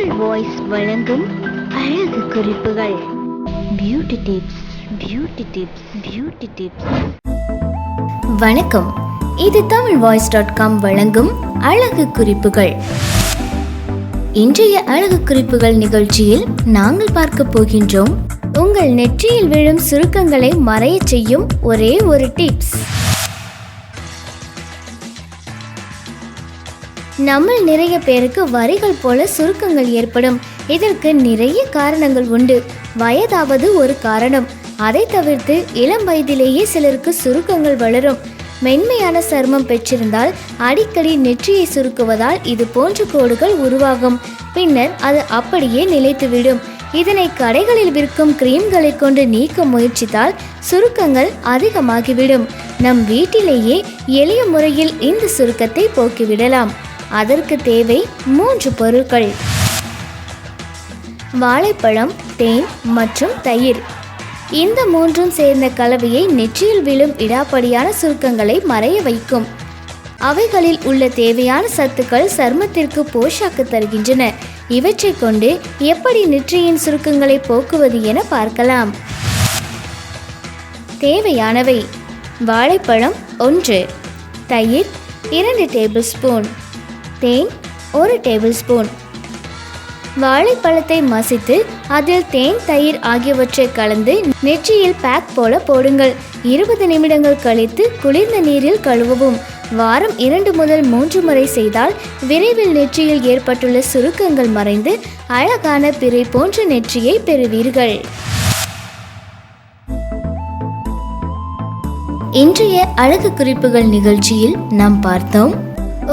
Tamil voice வழங்கும் அழகு குறிப்புகள். Beauty tips beauty tips beauty tips வணக்கம். இது தமிழ் வாய்ஸ் டாட் காம் வழங்கும் அழகு குறிப்புகள். இன்றைய அழகு குறிப்புகள் நிகழ்ச்சியில் நாங்கள் பார்க்க போகின்றோம் உங்கள் நெற்றியில் விழும் சுருக்கங்களை மறைய செய்யும் ஒரே ஒரு டிப்ஸ் நம்ம நிறைய பேருக்கு வரிகள் போல சுருக்கங்கள் ஏற்படும். இதற்கு நிறைய காரணங்கள் உண்டு. வயதாவது ஒரு காரணம். அதை தவிர்த்து இளம் வயதிலேயே சிலருக்கு சுருக்கங்கள் வளரும். மென்மையான சருமம் பெற்றிருந்தால் அடிக்கடி நெற்றியை சுருக்குவதால் இது போன்ற கோடுகள் உருவாகும். பின்னர் அது அப்படியே நிலைத்துவிடும். இதனை கடைகளில் விற்கும் கிரீம்களை கொண்டு நீக்க முயற்சித்தால் சுருக்கங்கள் அதிகமாகிவிடும். நம் வீட்டிலேயே எளிய முறையில் இந்த சுருக்கத்தை போக்கிவிடலாம். அதற்கு தேவை மூன்று பொருட்கள். வாழைப்பழம் தேன் மற்றும் தயிர். இந்த மூன்றும் சேர்ந்த கலவையை நெற்றியில் விழும் இடாப்படியான சுருக்கங்களை மறைய வைக்கும். அவைகளில் உள்ள தேவையான சத்துக்கள் சருமத்திற்கு போஷாக்கு தருகின்றன. இவற்றை கொண்டு எப்படி நெற்றியின் சுருக்கங்களை போக்குவது என பார்க்கலாம். தேவையானவை. வாழைப்பழம் ஒன்று தயிர் இரண்டு டேபிள் ஸ்பூன். தேன் ஒரு டேபிள் ஸ்பூன் வாழைப்பழத்தை மசித்து அதில் தேன் தயிர் ஆகியவற்றை கலந்து நெற்றியில் பேக் போல போடுங்கள். இருபது நிமிடங்கள் கழித்து குளிர்ந்த நீரில் கழுவவும். வாரம் இரண்டு முதல் மூன்று முறை செய்தால் விரைவில் நெற்றியில் ஏற்பட்டுள்ள சுருக்கங்கள் மறைந்து அழகான பிறை போன்ற நெற்றியை பெறுவீர்கள். இன்றைய அழகு குறிப்புகள் நிகழ்ச்சியில் நாம் பார்த்தோம்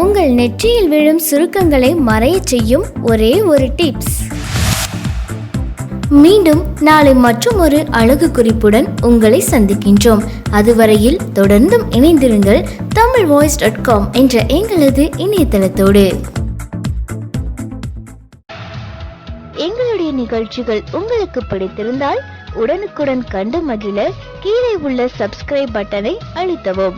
உங்கள் நெற்றியில் விழும் சுருக்கங்களை மறையச் செய்யும் ஒரே ஒரு டிப்ஸ் மீண்டும் நாளை மற்றும் ஒரு அழகு குறிப்புடன் உங்களை சந்திக்கின்றோம். அதுவரையில் தொடர்ந்தும் இணைந்திருங்கள் தமிழ் வாய்ஸ் டாட் காம் என்ற எங்களது இணையதளத்தோடு. எங்களுடைய நிகழ்ச்சிகள் உங்களுக்கு பிடித்திருந்தால் உடனுக்குடன் கண்டு மகிழ கீழே உள்ள சப்ஸ்கிரைப் பட்டனை அழுத்தவும்.